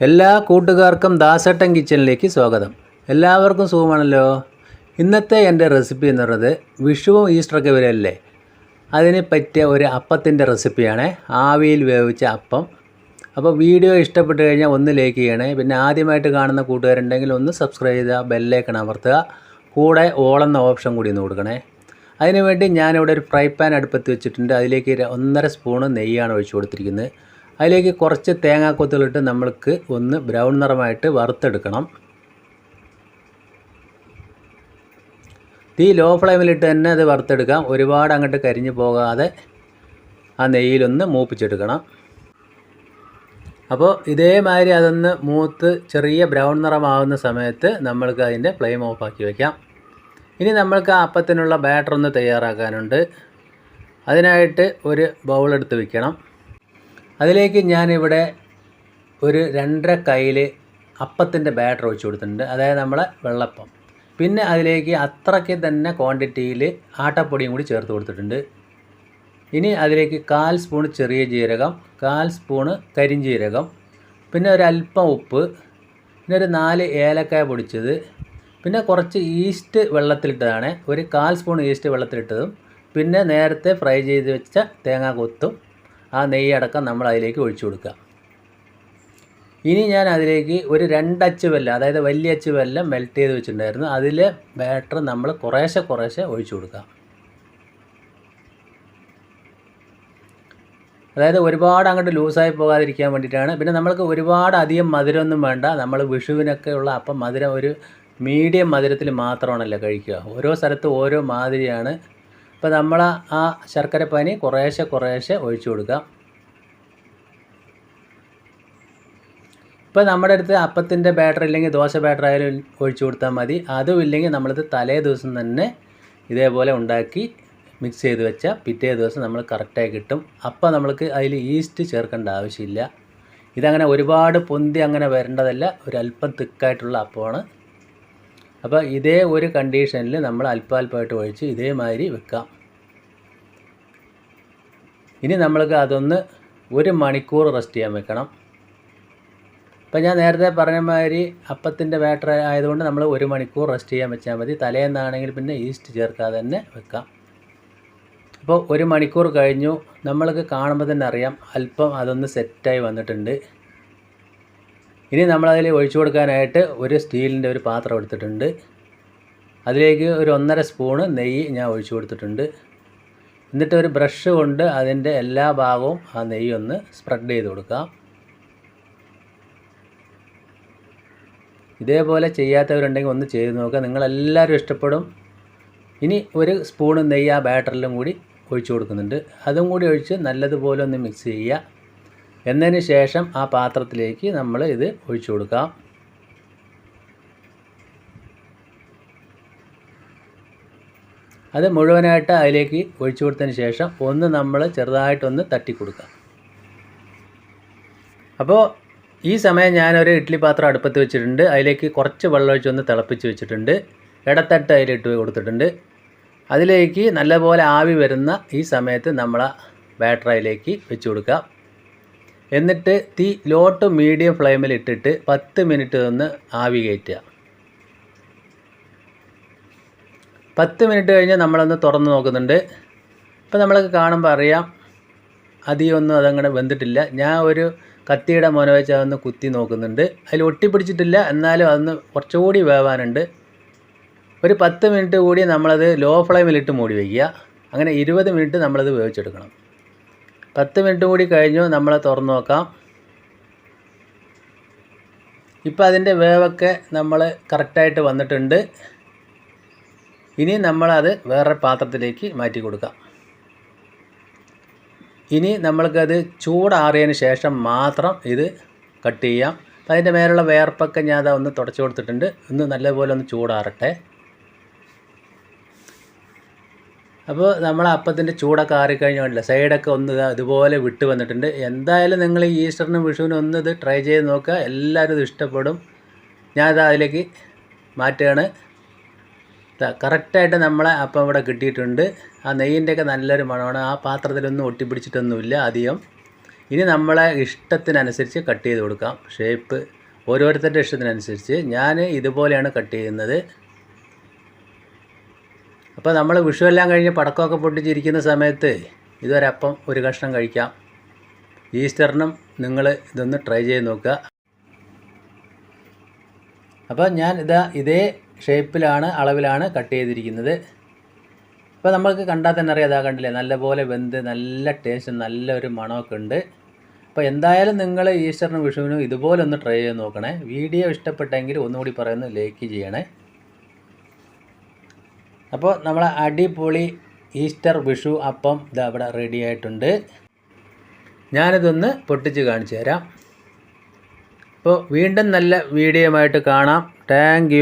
എല്ലാ കൂട്ടുകാർക്കും ദാസട്ടൻ കിച്ചണിലേക്ക് സ്വാഗതം. എല്ലാവർക്കും സുഖമാണല്ലോ? ഇന്നത്തെ എന്റെ റെസിപ്പി എന്ന് പറയുന്നത് വിഷുവും ഈസ്റ്ററൊക്കെ വരെയല്ലേ അതിന് പറ്റിയ ഒരു അപ്പത്തിന്റെ റെസിപ്പിയാണ്. ആവിയിൽ വേവിച്ച അപ്പം. അപ്പോൾ വീഡിയോ ഇഷ്ടപ്പെട്ട് കഴിഞ്ഞാൽ ഒന്ന് ലൈക്ക് ചെയ്യണേ. പിന്നെ ആദ്യമായിട്ട് കാണുന്ന കൂട്ടുകാരുണ്ടെങ്കിൽ ഒന്ന് സബ്സ്ക്രൈബ് ചെയ്യുക ബെല്ലേക്കൺ അമർത്തുക. കൂടെ ഓളെന്ന ഓപ്ഷൻ കൂടി ഒന്ന് കൊടുക്കണേ. അതിനുവേണ്ടി ഞാനിവിടെ ഒരു ഫ്രൈ പാൻ അടുപ്പത്ത് വെച്ചിട്ടുണ്ട്. അതിലേക്ക് ഒന്നര സ്പൂണ് നെയ്യാണ് ഒഴിച്ചു കൊടുത്തിരിക്കുന്നത്. അതിലേക്ക് കുറച്ച് തേങ്ങാക്കൊത്തുകളിട്ട് നമ്മൾക്ക് ഒന്ന് ബ്രൗൺ നിറമായിട്ട് വറുത്തെടുക്കണം. തീ ലോ ഫ്ലെയിമിലിട്ട് തന്നെ അത് വറുത്തെടുക്കാം. ഒരുപാട് അങ്ങോട്ട് കരിഞ്ഞു പോകാതെ ആ നെയ്യിലൊന്ന് മൂപ്പിച്ചെടുക്കണം. അപ്പോൾ ഇതേമാതിരി അതൊന്ന് മൂത്ത് ചെറിയ ബ്രൗൺ നിറമാവുന്ന സമയത്ത് നമ്മൾക്ക് അതിന്റെ ഫ്ലെയിം ഓഫാക്കി വയ്ക്കാം ഇനി നമ്മൾക്ക് ആ അപ്പത്തിനുള്ള ബാറ്റർ ഒന്ന് തയ്യാറാക്കാനുണ്ട്. അതിനായിട്ട് ഒരു ബൗൾ എടുത്ത് വെക്കണം. അതിലേക്ക് ഞാനിവിടെ ഒരു രണ്ടര കയ്യിൽ അപ്പത്തിന്റെ ബാറ്റർ ഒഴിച്ച് കൊടുത്തിട്ടുണ്ട്. അതായത് നമ്മളെ വെള്ളപ്പം. പിന്നെ അതിലേക്ക് അത്രയ്ക്ക് തന്നെ ക്വാണ്ടിറ്റിയിൽ ആട്ടപ്പൊടിയും കൂടി ചേർത്ത് കൊടുത്തിട്ടുണ്ട്. ഇനി അതിലേക്ക് കാൽ സ്പൂൺ ചെറിയ ജീരകം കാൽ സ്പൂണ് കരിഞ്ജീരകം പിന്നെ ഒരു അല്പം ഉപ്പ് പിന്നെ ഒരു നാല് ഏലക്കായ പൊടിച്ചത് പിന്നെ കുറച്ച് ഈസ്റ്റ് വെള്ളത്തിലിട്ടതാണ്. ഒരു കാൽ സ്പൂൺ ഈസ്റ്റ് വെള്ളത്തിലിട്ടതും പിന്നെ നേരത്തെ ഫ്രൈ ചെയ്ത് വെച്ച തേങ്ങാ കൊത്തും ആ നെയ്യ് അടക്കം നമ്മൾ അതിലേക്ക് ഒഴിച്ചു കൊടുക്കുക. ഇനി ഞാൻ അതിലേക്ക് ഒരു രണ്ടച്ച് വെല്ലം അതായത് വലിയ അച്ച് വെല്ലം മെൽറ്റ് ചെയ്ത് വെച്ചിട്ടുണ്ടായിരുന്നു. അതിൽ ബാറ്റർ നമ്മൾ കുറേശ്ശെ കുറേശ്ശെ ഒഴിച്ചു കൊടുക്കുക. അതായത് ഒരുപാട് അങ്ങോട്ട് ലൂസായി പോകാതിരിക്കാൻ വേണ്ടിയിട്ടാണ്. പിന്നെ നമ്മൾക്ക് ഒരുപാട് അധികം മധുരമൊന്നും വേണ്ട. നമ്മൾ വിഷുവിനൊക്കെ ഉള്ള അപ്പം മധുരം ഒരു മീഡിയം മധുരത്തിൽ മാത്രമാണല്ലോ കഴിക്കുക. ഓരോ സ്ഥലത്ത് ഓരോ മാതിരിയാണ് അപ്പോൾ നമ്മൾ ആ ശർക്കരപ്പാനി കുറേശ്ശെ കുറേശ്ശെ ഒഴിച്ചു കൊടുക്കുക ഇപ്പോൾ നമ്മുടെ അടുത്ത് അപ്പത്തിന്റെ ബാറ്റർ ഇല്ലെങ്കിൽ ദോശ ബാറ്റർ ആയാലും ഒഴിച്ചു കൊടുത്താൽ മതി. അതും ഇല്ലെങ്കിൽ നമ്മളിത് തലേ ദിവസം തന്നെ ഇതേപോലെ ഉണ്ടാക്കി മിക്സ് ചെയ്ത് വെച്ചാൽ പിറ്റേ ദിവസം നമ്മൾ കറക്റ്റായി കിട്ടും. അപ്പോൾ നമ്മൾക്ക് അതിൽ ഈസ്റ്റ് ചേർക്കേണ്ട ആവശ്യമില്ല. ഇതങ്ങനെ ഒരുപാട് പൊന്തി അങ്ങനെ വരേണ്ടതല്ല. ഒരല്പം തിക്കായിട്ടുള്ള അപ്പമാണ് അപ്പോൾ ഇതേ ഒരു കണ്ടീഷനിൽ നമ്മൾ അല്പാൽപ്പമായിട്ട് ഒഴിച്ച് ഇതേമാതിരി വെക്കാം. ഇനി നമ്മൾക്ക് അതൊന്ന് ഒരു മണിക്കൂർ റെസ്റ്റ് ചെയ്യാൻ വെക്കണം. ഇപ്പം ഞാൻ നേരത്തെ പറഞ്ഞ മാതിരി അപ്പത്തിന്റെ ബാറ്റർ ആയതുകൊണ്ട് നമ്മൾ ഒരു മണിക്കൂർ റെസ്റ്റ് ചെയ്യാൻ വെച്ചാൽ മതി. തലേന്നാണെങ്കിൽ പിന്നെ ഈസ്റ്റ് ചേർക്കാതെ തന്നെ വെക്കാം. അപ്പോൾ ഒരു മണിക്കൂർ കഴിഞ്ഞു. നമ്മൾക്ക് കാണുമ്പോൾ തന്നെ അറിയാം. അല്പം അതൊന്ന് സെറ്റായി വന്നിട്ടുണ്ട്. ഇനി നമ്മളതിൽ ഒഴിച്ചു കൊടുക്കാനായിട്ട് ഒരു സ്റ്റീലിന്റെ ഒരു പാത്രം എടുത്തിട്ടുണ്ട്. അതിലേക്ക് ഒരു ഒന്നര സ്പൂണ് നെയ്യ് ഞാൻ ഒഴിച്ചു കൊടുത്തിട്ടുണ്ട്. എന്നിട്ട് ഒരു ബ്രഷ് കൊണ്ട് അതിന്റെ എല്ലാ ഭാഗവും ആ നെയ്യ് ഒന്ന് സ്പ്രെഡ് ചെയ്ത് കൊടുക്കാം ഇതേപോലെ ചെയ്യാത്തവരുണ്ടെങ്കിൽ ഒന്ന് ചെയ്ത് നോക്കുക. നിങ്ങളെല്ലാവരും ഇഷ്ടപ്പെടും. ഇനി ഒരു സ്പൂണ് നെയ്യ് ആ ബാറ്ററിലും കൂടി ഒഴിച്ചു കൊടുക്കുന്നുണ്ട്. അതും കൂടി ഒഴിച്ച് നല്ലതുപോലെ ഒന്ന് മിക്സ് ചെയ്യുക. എന്നതിന് ശേഷം ആ പാത്രത്തിലേക്ക് നമ്മൾ ഇത് ഒഴിച്ചു കൊടുക്കാം അത് മുഴുവനായിട്ട് അതിലേക്ക് ഒഴിച്ചു കൊടുത്തതിന് ശേഷം ഒന്ന് നമ്മൾ ചെറുതായിട്ടൊന്ന് തട്ടി കൊടുക്കാം അപ്പോൾ ഈ സമയം ഞാനൊരു ഇഡ്ഡലി പാത്രം അടുപ്പത്ത് വെച്ചിട്ടുണ്ട്. അതിലേക്ക് കുറച്ച് വെള്ളം ഒഴിച്ച് ഒന്ന് തിളപ്പിച്ച് വെച്ചിട്ടുണ്ട്. ഇടത്തട്ട് അതിലിട്ട് കൊടുത്തിട്ടുണ്ട്. അതിലേക്ക് നല്ലപോലെ ആവി വരുന്ന ഈ സമയത്ത് നമ്മൾ ബാറ്റർ അതിലേക്ക് വെച്ച് എന്നിട്ട് തീ ലോ ടു മീഡിയം ഫ്ലെയിമിൽ ഇട്ടിട്ട് പത്ത് മിനിറ്റ് ഒന്ന് ആവി കയറ്റുക. പത്ത് മിനിറ്റ് കഴിഞ്ഞ് നമ്മളൊന്ന് തുറന്ന് നോക്കുന്നുണ്ട്. ഇപ്പോൾ നമ്മളൊക്കെ കാണുമ്പോൾ അറിയാം അധികമൊന്നും അതങ്ങനെ വെന്തിട്ടില്ല. ഞാൻ ഒരു കത്തിയുടെ മുന വെച്ച് അതൊന്ന് കുത്തി നോക്കുന്നുണ്ട്. അതിൽ ഒട്ടിപ്പിടിച്ചിട്ടില്ല എന്നാലും അതൊന്ന് കുറച്ചുകൂടി വേവാനുണ്ട്. ഒരു പത്ത് മിനിറ്റ് കൂടി നമ്മളത് ലോ ഫ്ലെയിമിലിട്ട് മൂടി വയ്ക്കുക അങ്ങനെ ഇരുപത് മിനിറ്റ് നമ്മളത് വേവിച്ചെടുക്കണം. പത്ത് മിനിറ്റ് കൂടി കഴിഞ്ഞു നമ്മൾ തുറന്ന് നോക്കാം. ഇപ്പോൾ അതിന്റെ വേവൊക്കെ നമ്മൾ കറക്റ്റായിട്ട് വന്നിട്ടുണ്ട്. ഇനി നമ്മളത് വേറെ പാത്രത്തിലേക്ക് മാറ്റി കൊടുക്കാം. ഇനി നമ്മൾക്കത് ചൂടാറിയതിന് ശേഷം മാത്രം ഇത് കട്ട് ചെയ്യാം. അതിന്റെ മേലുള്ള വേർപ്പൊക്കെ ഞാൻ അതൊന്ന് തുടച്ചു കൊടുത്തിട്ടുണ്ട്. ഒന്ന് നല്ലപോലെ ഒന്ന് ചൂടാറട്ടെ. അപ്പോൾ നമ്മൾ അപ്പത്തിന്റെ ചൂടൊക്കെ ആറിക്കഴിഞ്ഞാൽ സൈഡൊക്കെ ഒന്ന് ഇതുപോലെ വിട്ട് വന്നിട്ടുണ്ട്. എന്തായാലും നിങ്ങൾ ഈ ഈസ്റ്ററിനും വിഷുവിനും ഒന്ന് ഇത് ട്രൈ ചെയ്ത് നോക്കുക. എല്ലാവരും ഇത് ഇഷ്ടപ്പെടും. ഞാൻ ഇത് അതിലേക്ക് മാറ്റുകയാണ്. കറക്റ്റായിട്ട് നമ്മളെ അപ്പം ഇവിടെ കിട്ടിയിട്ടുണ്ട്. ആ നെയ്യിന്റെയൊക്കെ നല്ലൊരു മണമാണ്. ആ പാത്രത്തിലൊന്നും ഒട്ടിപ്പിടിച്ചിട്ടൊന്നുമില്ല അധികം. ഇനി നമ്മളെ ഇഷ്ടത്തിനനുസരിച്ച് കട്ട് ചെയ്ത് കൊടുക്കാം. ഷേപ്പ് ഓരോരുത്തരുടെ ഇഷ്ടത്തിനനുസരിച്ച്. ഞാൻ ഇതുപോലെയാണ് കട്ട് ചെയ്യുന്നത്. അപ്പോൾ നമ്മൾ വിഷുവെല്ലാം കഴിഞ്ഞ് പടക്കമൊക്കെ പൊട്ടിച്ചിരിക്കുന്ന സമയത്ത് ഇതൊരപ്പം ഒരു കഷ്ണം കഴിക്കാം. ഈസ്റ്ററിനും നിങ്ങൾ ഇതൊന്ന് ട്രൈ ചെയ്ത് നോക്കുക. അപ്പോൾ ഞാൻ ഇതാ ഇതേ ഷേപ്പിലാണ് അളവിലാണ് കട്ട് ചെയ്തിരിക്കുന്നത്. അപ്പോൾ നമുക്ക് കണ്ടാൽ തന്നെ അറിയാം അതാ കണ്ടില്ലേ നല്ലപോലെ വെന്ത് നല്ല ടേസ്റ്റ് നല്ലൊരു മണമൊക്കെ ഉണ്ട്. അപ്പോൾ എന്തായാലും നിങ്ങൾ ഈസ്റ്ററിനും വിഷുവിനും ഇതുപോലെ ഒന്ന് ട്രൈ ചെയ്ത് നോക്കണേ. വീഡിയോ ഇഷ്ടപ്പെട്ടെങ്കിൽ ഒന്നുകൂടി പറയുന്നു ലൈക്ക് ചെയ്യണേ. അപ്പോൾ നമ്മൾ അടിപൊളി ഈസ്റ്റർ വിഷു അപ്പം ഇതാ ഇവിടെ റെഡി ആയിട്ടുണ്ട്. ഞാനിതൊന്ന് പൊട്ടിച്ച് കാണിച്ചു തരാം. അപ്പോൾ വീണ്ടും നല്ല വീഡിയോ ആയിട്ട് കാണാം. താങ്ക്